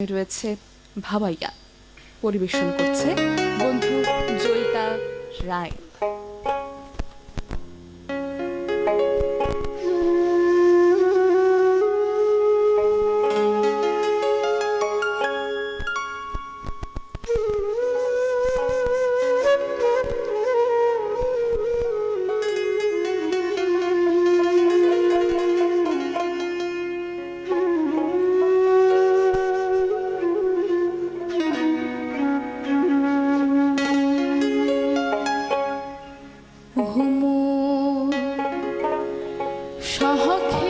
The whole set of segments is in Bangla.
রয়েছে ভাবাইয়া পরিবেশন করছে বন্ধু জয়িতা রায়। সহখে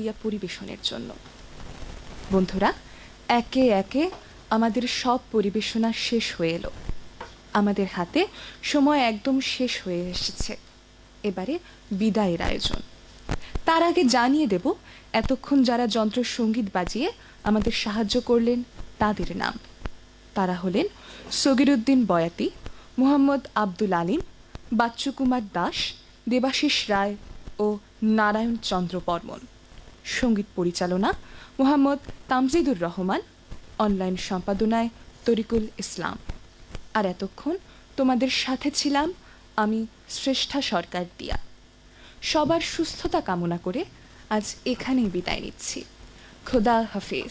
ভাবাইয়া পরিবেশনের জন্য। বন্ধুরা, একে একে আমাদের সব পরিবেশনা শেষ হয়ে এলো। আমাদের হাতে সময় একদম শেষ হয়ে এসেছে। এবারে বিদায়ের আয়োজন। তার আগে জানিয়ে দেব, এতক্ষণ যারা যন্ত্র সংগীত বাজিয়ে আমাদের সাহায্য করলেন তাদের নাম। তারা হলেন সগিরুদ্দিন বয়াতি, মোহাম্মদ আব্দুল আলিম বাচ্চু কুমার দাস, দেবাশিস রায় ও নারায়ণ চন্দ্র বর্মন। সংগীত পরিচালনা মোহাম্মদ তামজিদুর রহমান, অনলাইন সম্পাদনায় তরিকুল ইসলাম। আর এতক্ষণ তোমাদের সাথে ছিলাম আমি শ্রেষ্ঠা সরকার দিয়া। সবার সুস্থতা কামনা করে আজ এখানেই বিদায় নিচ্ছি। খোদা হাফিজ।